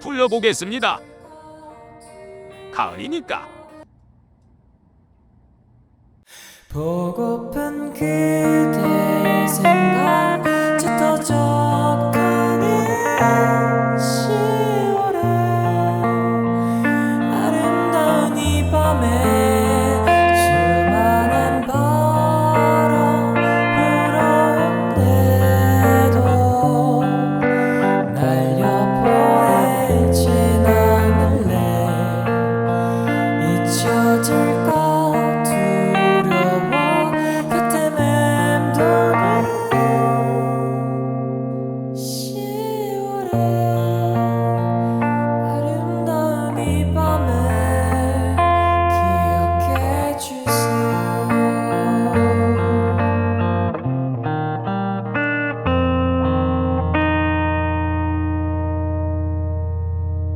불러보겠습니다. 가을이니까 보고픈 그대의 생각 짙어져 Música